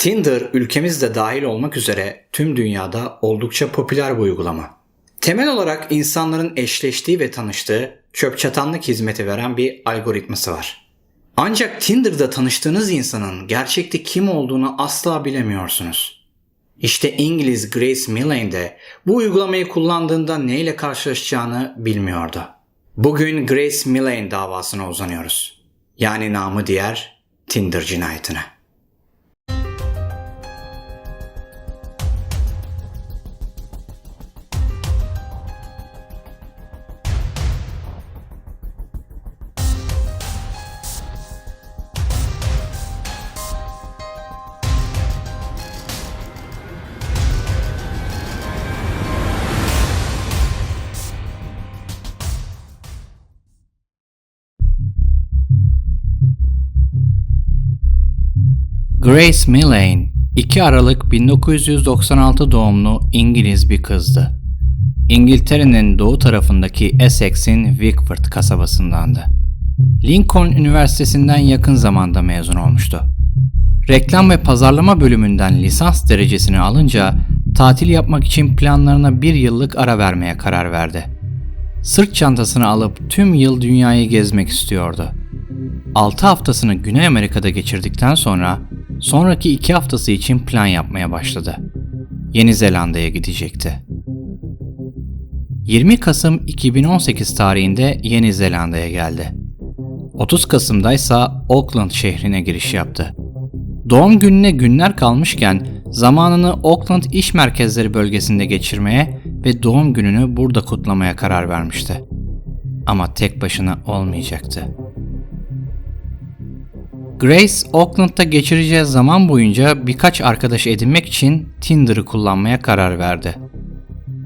Tinder ülkemizde dahil olmak üzere tüm dünyada oldukça popüler bir uygulama. Temel olarak insanların eşleştiği ve tanıştığı çöp çatanlık hizmeti veren bir algoritması var. Ancak Tinder'da tanıştığınız insanın gerçekte kim olduğunu asla bilemiyorsunuz. İşte İngiliz Grace Millane de bu uygulamayı kullandığında neyle karşılaşacağını bilmiyordu. Bugün Grace Millane davasına uzanıyoruz. Yani namı diğer Tinder cinayetine. Grace Millane, 2 Aralık 1996 doğumlu İngiliz bir kızdı. İngiltere'nin doğu tarafındaki Essex'in Wickford kasabasındandı. Lincoln Üniversitesi'nden yakın zamanda mezun olmuştu. Reklam ve pazarlama bölümünden lisans derecesini alınca tatil yapmak için planlarına bir yıllık ara vermeye karar verdi. Sırt çantasını alıp tüm yıl dünyayı gezmek istiyordu. 6 haftasını Güney Amerika'da geçirdikten sonra sonraki 2 haftası için plan yapmaya başladı. Yeni Zelanda'ya gidecekti. 20 Kasım 2018 tarihinde Yeni Zelanda'ya geldi. 30 Kasım'da ise Auckland şehrine giriş yaptı. Doğum gününe günler kalmışken zamanını Auckland iş merkezleri bölgesinde geçirmeye ve doğum gününü burada kutlamaya karar vermişti. Ama tek başına olmayacaktı. Grace, Auckland'da geçireceği zaman boyunca birkaç arkadaş edinmek için Tinder'ı kullanmaya karar verdi.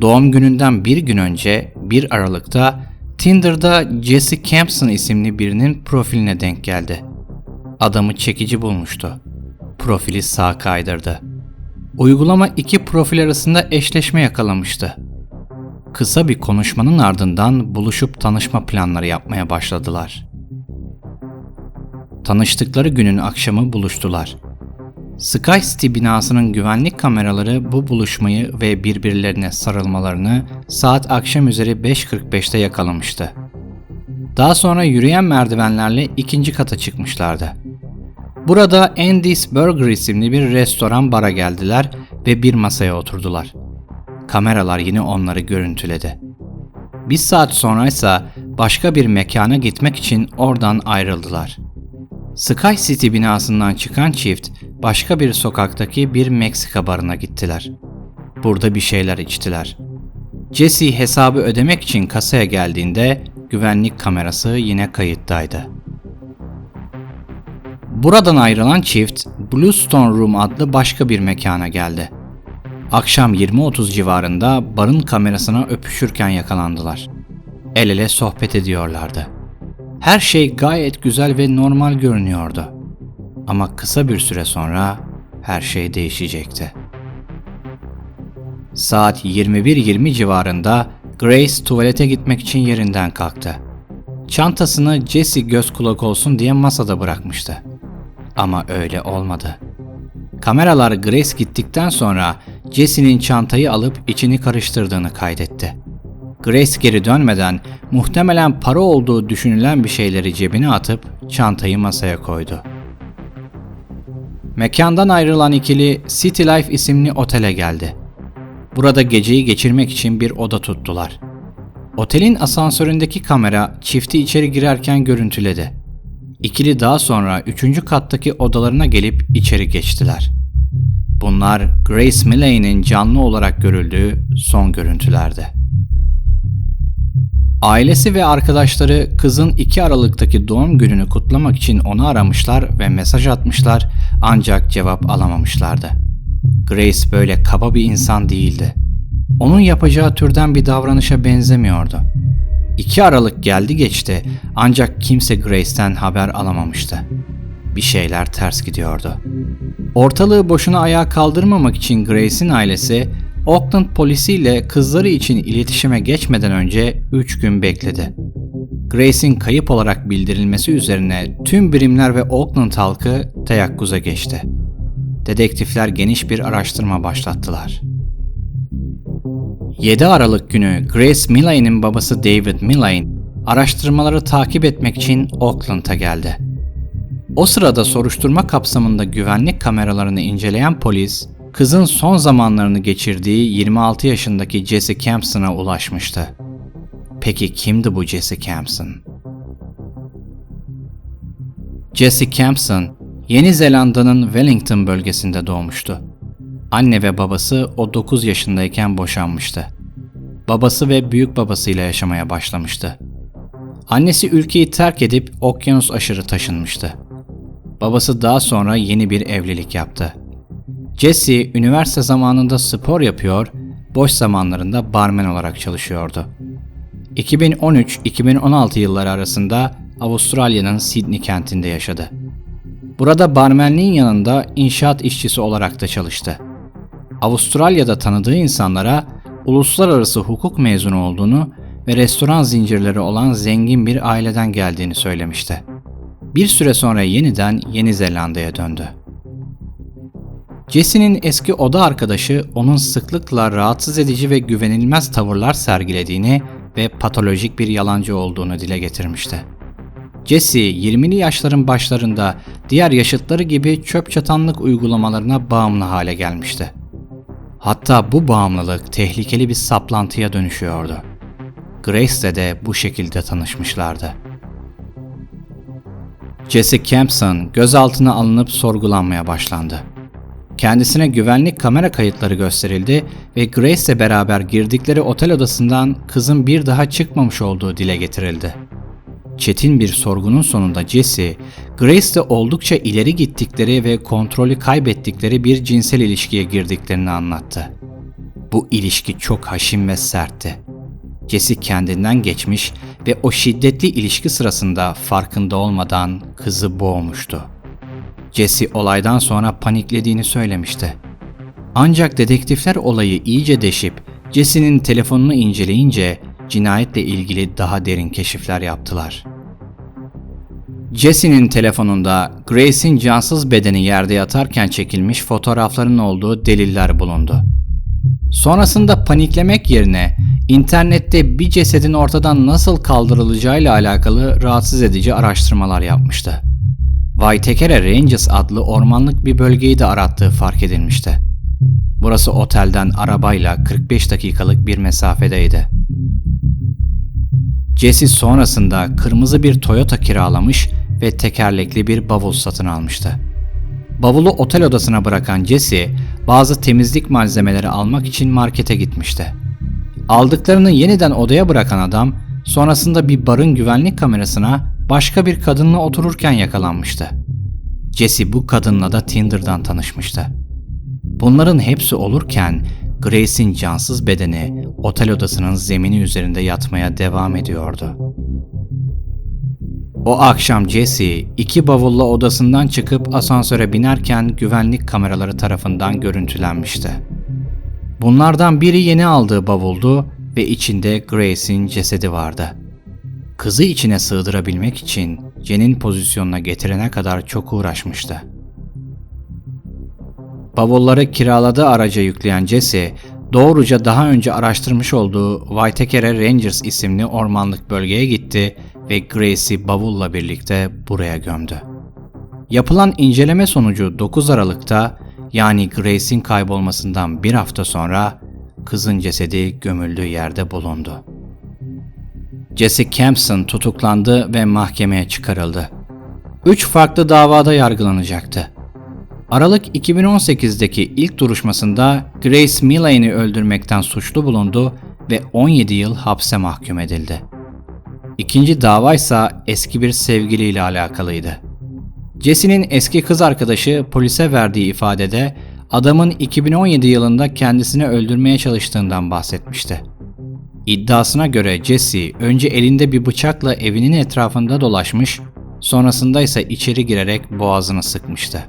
Doğum gününden bir gün önce 1 Aralık'ta Tinder'da Jesse Campson isimli birinin profiline denk geldi. Adamı çekici bulmuştu. Profili sağ kaydırdı. Uygulama iki profil arasında eşleşme yakalamıştı. Kısa bir konuşmanın ardından buluşup tanışma planları yapmaya başladılar. Tanıştıkları günün akşamı buluştular. Sky City binasının güvenlik kameraları bu buluşmayı ve birbirlerine sarılmalarını saat akşam üzeri 5.45'te yakalamıştı. Daha sonra yürüyen merdivenlerle ikinci kata çıkmışlardı. Burada Andy's Burger isimli bir restoran bara geldiler ve bir masaya oturdular. Kameralar yine onları görüntüledi. Bir saat sonra ise başka bir mekana gitmek için oradan ayrıldılar. Sky City binasından çıkan çift başka bir sokaktaki bir Meksika barına gittiler. Burada bir şeyler içtiler. Jesse hesabı ödemek için kasaya geldiğinde güvenlik kamerası yine kayıttaydı. Buradan ayrılan çift Bluestone Room adlı başka bir mekana geldi. Akşam 20.30 civarında barın kamerasına öpüşürken yakalandılar. El ele sohbet ediyorlardı. Her şey gayet güzel ve normal görünüyordu. Ama kısa bir süre sonra her şey değişecekti. Saat 21.20 civarında Grace tuvalete gitmek için yerinden kalktı. Çantasını Jesse göz kulak olsun diye masada bırakmıştı. Ama öyle olmadı. Kameralar Grace gittikten sonra Jesse'nin çantayı alıp içini karıştırdığını kaydetti. Grace geri dönmeden muhtemelen para olduğu düşünülen bir şeyleri cebine atıp çantayı masaya koydu. Mekandan ayrılan ikili City Life isimli otele geldi. Burada geceyi geçirmek için bir oda tuttular. Otelin asansöründeki kamera çifti içeri girerken görüntüledi. İkili daha sonra üçüncü kattaki odalarına gelip içeri geçtiler. Bunlar Grace Millane'in canlı olarak görüldüğü son görüntülerdi. Ailesi ve arkadaşları kızın 2 Aralık'taki doğum gününü kutlamak için onu aramışlar ve mesaj atmışlar ancak cevap alamamışlardı. Grace böyle kaba bir insan değildi. Onun yapacağı türden bir davranışa benzemiyordu. 2 Aralık geldi geçti ancak kimse Grace'ten haber alamamıştı. Bir şeyler ters gidiyordu. Ortalığı boşuna ayağa kaldırmamak için Grace'in ailesi Auckland polisiyle kızları için iletişime geçmeden önce 3 gün bekledi. Grace'in kayıp olarak bildirilmesi üzerine tüm birimler ve Auckland halkı teyakkuza geçti. dedektifler geniş bir araştırma başlattılar. 7 Aralık günü Grace Millaine'in babası David Millane araştırmaları takip etmek için Oakland'a geldi. O sırada soruşturma kapsamında güvenlik kameralarını inceleyen polis, kızın son zamanlarını geçirdiği 26 yaşındaki Jesse Campson'a ulaşmıştı. Peki kimdi bu Jesse Campson? Jesse Campson, Yeni Zelanda'nın Wellington bölgesinde doğmuştu. Anne ve babası o 9 yaşındayken boşanmıştı. Babası ve büyük babasıyla yaşamaya başlamıştı. Annesi ülkeyi terk edip okyanus aşırı taşınmıştı. Babası daha sonra yeni bir evlilik yaptı. Jesse üniversite zamanında spor yapıyor, boş zamanlarında barmen olarak çalışıyordu. 2013-2016 yılları arasında Avustralya'nın Sydney kentinde yaşadı. Burada barmenliğin yanında inşaat işçisi olarak da çalıştı. Avustralya'da tanıdığı insanlara uluslararası hukuk mezunu olduğunu ve restoran zincirleri olan zengin bir aileden geldiğini söylemişti. Bir süre sonra yeniden Yeni Zelanda'ya döndü. Jesse'nin eski oda arkadaşı onun sıklıkla rahatsız edici ve güvenilmez tavırlar sergilediğini ve patolojik bir yalancı olduğunu dile getirmişti. Jesse 20'li yaşların başlarında diğer yaşıtları gibi çöp çatanlık uygulamalarına bağımlı hale gelmişti. Hatta bu bağımlılık tehlikeli bir saplantıya dönüşüyordu. Grace'le de bu şekilde tanışmışlardı. Jesse Campson gözaltına alınıp sorgulanmaya başlandı. Kendisine güvenlik kamera kayıtları gösterildi ve Grace ile beraber girdikleri otel odasından kızın bir daha çıkmamış olduğu dile getirildi. Çetin bir sorgunun sonunda Jesse, Grace ile oldukça ileri gittikleri ve kontrolü kaybettikleri bir cinsel ilişkiye girdiklerini anlattı. Bu ilişki çok haşin ve sertti. Jesse kendinden geçmiş ve o şiddetli ilişki sırasında farkında olmadan kızı boğmuştu. Jesse olaydan sonra paniklediğini söylemişti. Ancak dedektifler olayı iyice deşip Jesse'nin telefonunu inceleyince cinayetle ilgili daha derin keşifler yaptılar. Jesse'nin telefonunda Grace'in cansız bedeni yerde yatarken çekilmiş fotoğrafların olduğu deliller bulundu. Sonrasında paniklemek yerine internette bir cesedin ortadan nasıl kaldırılacağıyla alakalı rahatsız edici araştırmalar yapmıştı. Waitakere Ranges adlı ormanlık bir bölgeyi de arattığı fark edilmişti. Burası otelden arabayla 45 dakikalık bir mesafedeydi. Jesse sonrasında kırmızı bir Toyota kiralamış ve tekerlekli bir bavul satın almıştı. Bavulu otel odasına bırakan Jesse, bazı temizlik malzemeleri almak için markete gitmişti. Aldıklarını yeniden odaya bırakan adam, sonrasında bir barın güvenlik kamerasına başka bir kadınla otururken yakalanmıştı. Jesse bu kadınla da Tinder'dan tanışmıştı. Bunların hepsi olurken Grace'in cansız bedeni otel odasının zemini üzerinde yatmaya devam ediyordu. O akşam Jesse iki bavulla odasından çıkıp asansöre binerken güvenlik kameraları tarafından görüntülenmişti. Bunlardan biri yeni aldığı bavuldu ve içinde Grace'in cesedi vardı. Kızı içine sığdırabilmek için Jen'in pozisyonuna getirene kadar çok uğraşmıştı. Bavulları kiraladığı araca yükleyen Jesse, doğruca daha önce araştırmış olduğu Waitakere Rangers isimli ormanlık bölgeye gitti ve Grace'i bavulla birlikte buraya gömdü. Yapılan inceleme sonucu 9 Aralık'ta yani Grace'in kaybolmasından bir hafta sonra kızın cesedi gömüldüğü yerde bulundu. Jesse Campson tutuklandı ve mahkemeye çıkarıldı. Üç farklı davada yargılanacaktı. Aralık 2018'deki ilk duruşmasında Grace Millane'i öldürmekten suçlu bulundu ve 17 yıl hapse mahkum edildi. İkinci dava ise eski bir sevgiliyle alakalıydı. Jesse'nin eski kız arkadaşı polise verdiği ifadede adamın 2017 yılında kendisini öldürmeye çalıştığından bahsetmişti. İddiasına göre Jesse önce elinde bir bıçakla evinin etrafında dolaşmış, sonrasında ise içeri girerek boğazını sıkmıştı.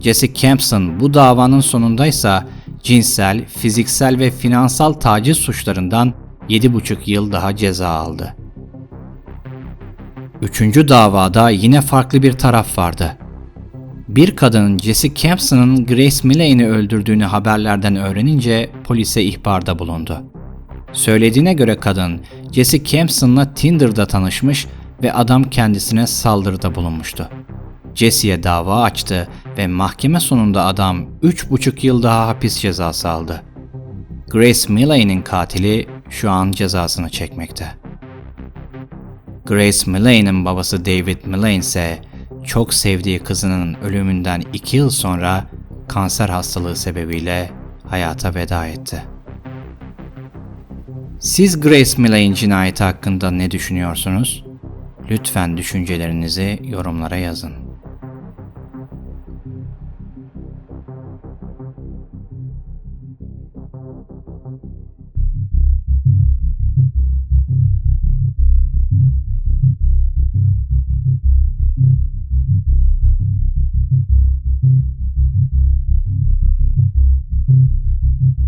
Jesse Campson bu davanın sonundaysa cinsel, fiziksel ve finansal taciz suçlarından 7,5 yıl daha ceza aldı. Üçüncü davada yine farklı bir taraf vardı. Bir kadının Jesse Campson'ın Grace Millane'i öldürdüğünü haberlerden öğrenince polise ihbarda bulundu. Söylediğine göre kadın Jesse Campson'la Tinder'da tanışmış ve adam kendisine saldırıda bulunmuştu. Jesse'ye dava açtı ve mahkeme sonunda adam 3,5 yıl daha hapis cezası aldı. Grace Millane'in katili şu an cezasını çekmekte. Grace Millane'in babası David Millane ise çok sevdiği kızının ölümünden 2 yıl sonra kanser hastalığı sebebiyle hayata veda etti. Siz Grace Millane cinayeti hakkında ne düşünüyorsunuz? Lütfen düşüncelerinizi yorumlara yazın.